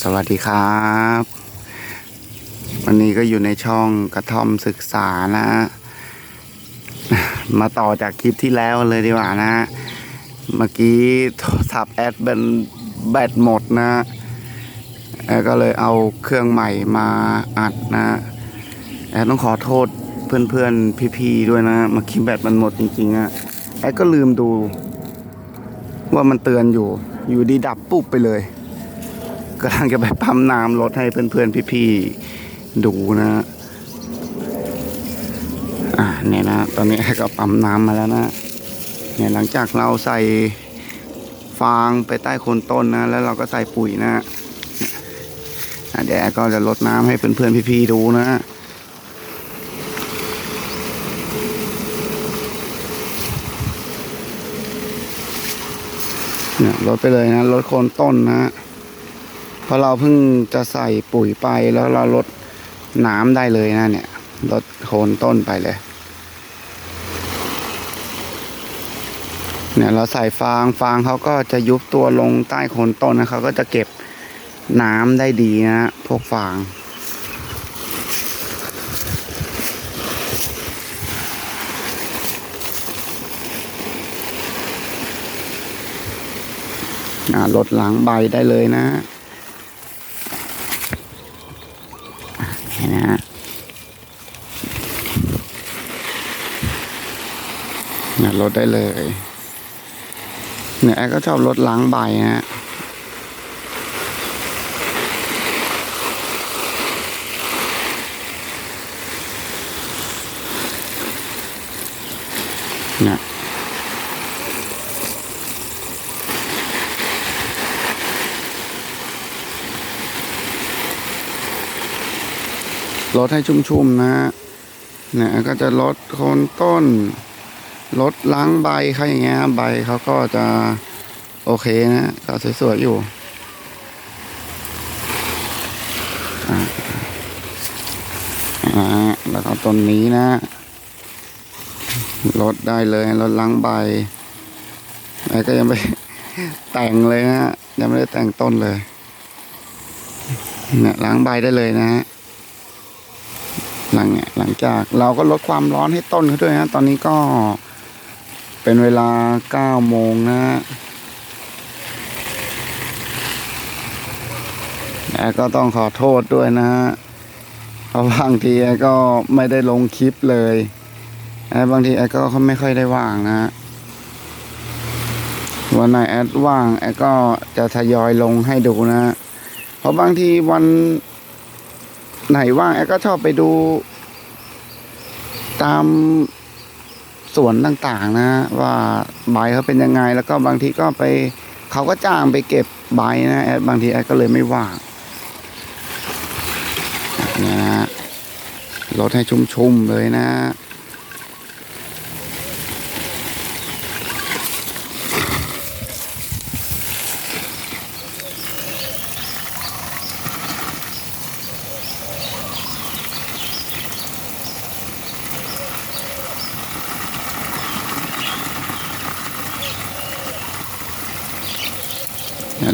สวัสดีครับ วันนี้ก็อยู่ในช่องกระท่อมศึกษานะมาต่อจากคลิปที่แล้วเลยดีกว่านะ เมื่อกี้โทรศัพท์แอดเป็นแบตหมดนะแอดก็เลยเอาเครื่องใหม่มาอัดนะแอดต้องขอโทษเพื่อนๆพี่ๆด้วยนะเมื่อกี้แบตมันหมดจริงๆอะแอดก็ลืมดู ว่ามันเตือนอยู่ อยู่ดีดับปุ๊บไปเลย กำลังจะไปปั๊มน้ำรถให้เพื่อนๆพี่ๆดูนะอ่าเนี่ยนะตอนนี้ก็ปั๊มน้ำมาแล้วนะเนี่ยหลังจากเราใส่ฟางไปใต้โคนต้นนะ แล้วเราก็ใส่ปุ๋ยนะอะเดี๋ยวก็จะลดน้ำให้เพื่อนๆพี่ๆดูนะเนี่ยลดไปเลยนะลดโคนต้นนะ เพราะเราเพิ่งจะใส่ปุ๋ยไปแล้วเราลดน้ำได้เลยนะเนี่ยลดโคนต้นไปเลย เนี่ยเราใส่ฟางฟางเขาก็จะยุบตัวลงใต้โคนต้นนะเขาก็จะเก็บน้ำได้ดีนะพวกฟางลดหล้างใบได้เลยนะอะ นะเนี่ยลดได้เลย เนี่ยแอก็ชอบลดล้างใบนะเนี่ย ลดให้ชุ่มๆนะเนี่ยก็จะลดโคนต้นลดล้างใบเขาอย่างเงี้ยใบเขาก็จะโอเคนะก็สวยๆอยู่อ่าแล้วก็ต้นนี้นะลดได้เลยลดล้างใบแล้วก็ยังไม่แต่งเลยนะยังไม่ได้แต่งต้นเลยเนี่ยล้างใบได้เลยนะฮะ หลังเนี่ยหลังจากเราก็ลดความร้อนให้ต้นเขาด้วยนะตอนนี้ก็เป็นเวลาเก้าโมงนะแอร์ก็ต้องขอโทษด้วยนะฮะเพราะบางทีแอร์ก็ไม่ได้ลงคลิปเลยแอร์บางทีแอร์ก็ไม่ค่อยได้ว่างนะฮะวันไหนแอดว่างแอร์ก็จะทยอยลงให้ดูนะเพราะบางทีวัน ไหนว่างแอก็ชอบไปดู ตามสวนต่างๆ นะ ว่าใบเขาเป็นยังไง แล้วก็บางทีก็ไปเขาก็จ้างไปเก็บใบนะแอดบางทีแอดก็เลยไม่ว่างเนี่ยนะลดให้ชุ่มๆเลยนะ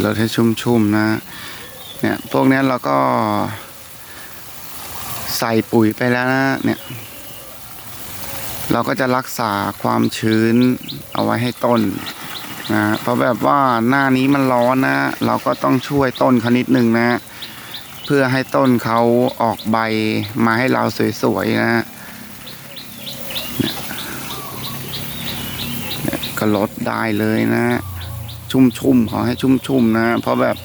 เนี่ยลดให้ชุ่มๆนะเนี่ยพวกนี้เราก็ ใส่ปุ๋ยไปแล้วนะเนี่ยเราก็จะรักษาความชื้นเอาไว้ให้ต้นนะเพราะแบบว่าหน้านี้มันร้อนนะ เราก็ต้องช่วยต้นเขานิดนึงนะ เพื่อให้ต้นเขาออกใบมาให้เราสวยๆนะก็ลดได้เลยนะ ชุ่มๆขอให้ชุ่มๆนะ เพราะแบบ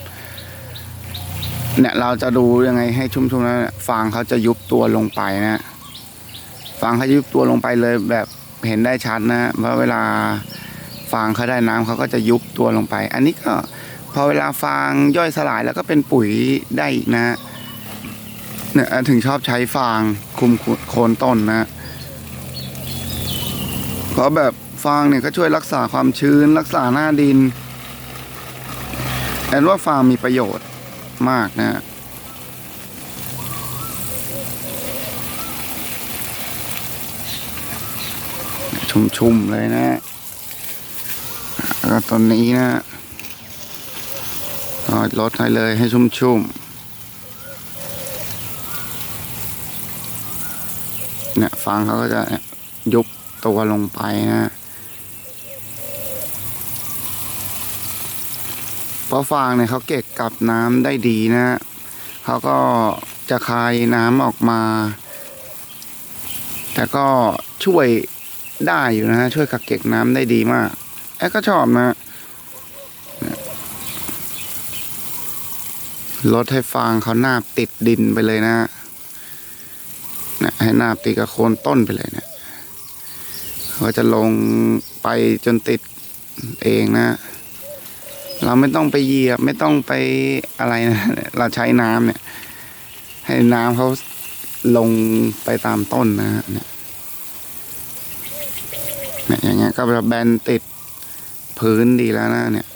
เนี่ยเราจะดูยังไงให้ชุ่มๆนะฟางเขาจะยุบตัวลงไปนะฟางเขายุบตัวลงไปเลยแบบเห็นได้ชัดนะเพราะเวลาฟางเขาได้น้ำเขาก็จะยุบตัวลงไป อันนี้ก็พอเวลาฟางย่อยสลายแล้วก็เป็นปุ๋ยได้อีกนะเนี่ยถึงชอบใช้ฟางคุมโคนต้นนะเพราะแบบฟางเนี่ยก็ช่วยรักษาความชื้นรักษาหน้าดิน แอนว่าฟางมีประโยชน์มากนะ ชุ่มๆเลยนะแล้วก็ต้นนี้นะก็ลดให้เลยให้ชุ่มๆเนี่ยฟางเขาก็จะยุบตัวลงไปนะ เพราะฟางเนี่ยเขาเก็บกับน้ำได้ดีนะเขาก็จะคายน้ำออกมา แต่ก็ช่วยได้อยู่นะฮะช่วยกักเก็บน้ำได้ดีมากแอดก็ชอบนะลดให้ฟางเขาหน้าบติดดินไปเลยนะนะให้หน้าบติดกับโคนต้นไปเลยเนะี่ยเขาจะลงไปจนติดเองนะ เราไม่ต้องไปเหยียบไม่ต้องไปอะไรนะเราใช้น้ำเนี่ย ให้น้ำเขาลงไปตามต้นนะฮะเนี่ยอย่างเงี้ยก็จะแบนติดพื้นดีแล้วนะเนี่ย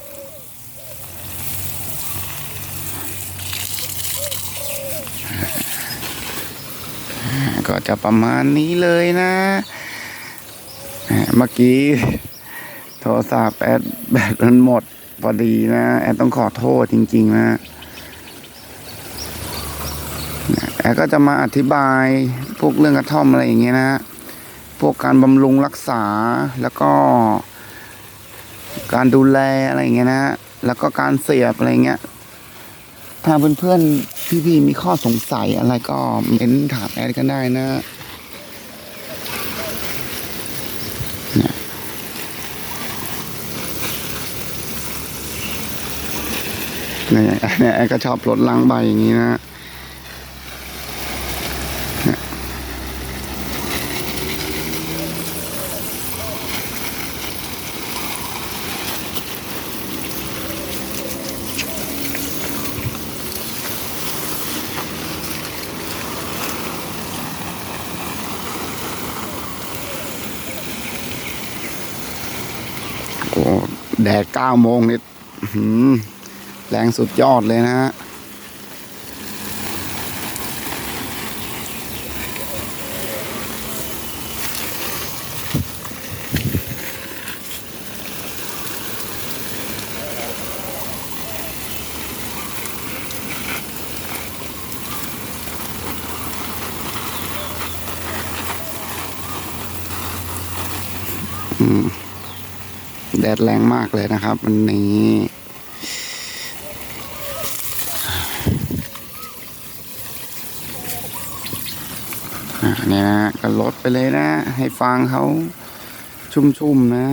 ก็จะประมาณนี้เลยนะเมื่อกี้โทรศัพท์แอดแบตมันหมด พอดีนะ แอดต้องขอโทษจริง ๆ นะแอดก็จะมาอธิบายพวกเรื่องกระท่อมอะไรอย่างเงี้ยนะ พวกการบำรุงรักษาแล้วก็ การดูแลอะไรอย่างเงี้ยนะแล้วก็การเสียบอะไรเงี้ย ถ้าเพื่อนๆพี่ๆมีข้อสงสัยอะไรก็เม้นถามแอดกันได้นะเนี่ยเนี่ยเนี่ยแอดก็ชอบรดล้างใบอย่างนี้นะแดดเก้าโมงนี่อื้อหือ แรงสุดยอดเลยนะฮะแดดแรงมากเลยนะครับ วันนี้ เนี่ยนะก็ลดไปเลยนะ ให้ฟางเขาชุ่มๆนะ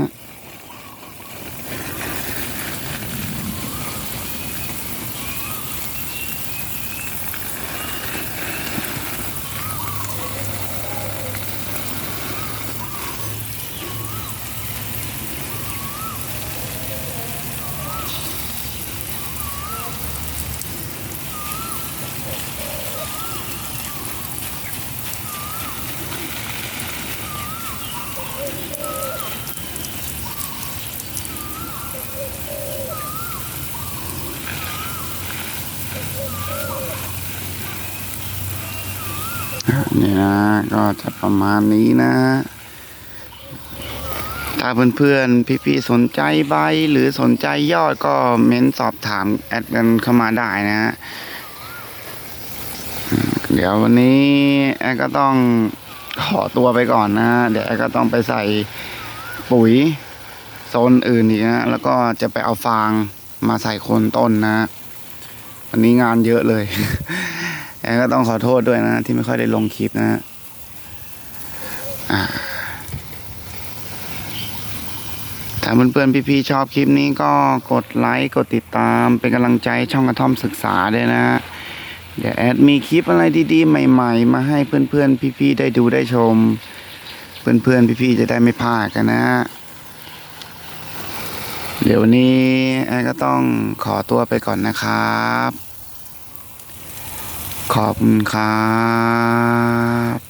นี่นะก็จะประมาณนี้นะ ถ้าเพื่อนๆพี่ๆสนใจใบหรือสนใจยอดก็เม้นสอบถามแอดกันเข้ามาได้นะฮะเดี๋ยววันนี้แอดก็ต้องขอตัวไปก่อนนะ เดี๋ยวแอดก็ต้องไปใส่ปุ๋ยโซนอื่นอีกนะ แล้วก็จะไปเอาฟางมาใส่โคนต้นนะ วันนี้งานเยอะเลย ก็ต้องขอโทษด้วยนะ ที่ไม่ค่อยได้ลงคลิปนะอ่าถ้าเพื่อนๆพี่ๆชอบคลิปนี้ก็กดไลค์กดติดตามเป็นกำลังใจช่องกระท่อมศึกษาด้วยนะเดี๋ยวแอดมีคลิปอะไรดีๆ ใหม่ๆ มาให้เพื่อนๆ พี่ๆ ได้ดูได้ชม เพื่อนๆ พี่ๆ จะได้ไม่พลาดกันนะ เดี๋ยววันนี้แอดก็ต้องขอตัวไปก่อนนะครับ ขอบคุณครับ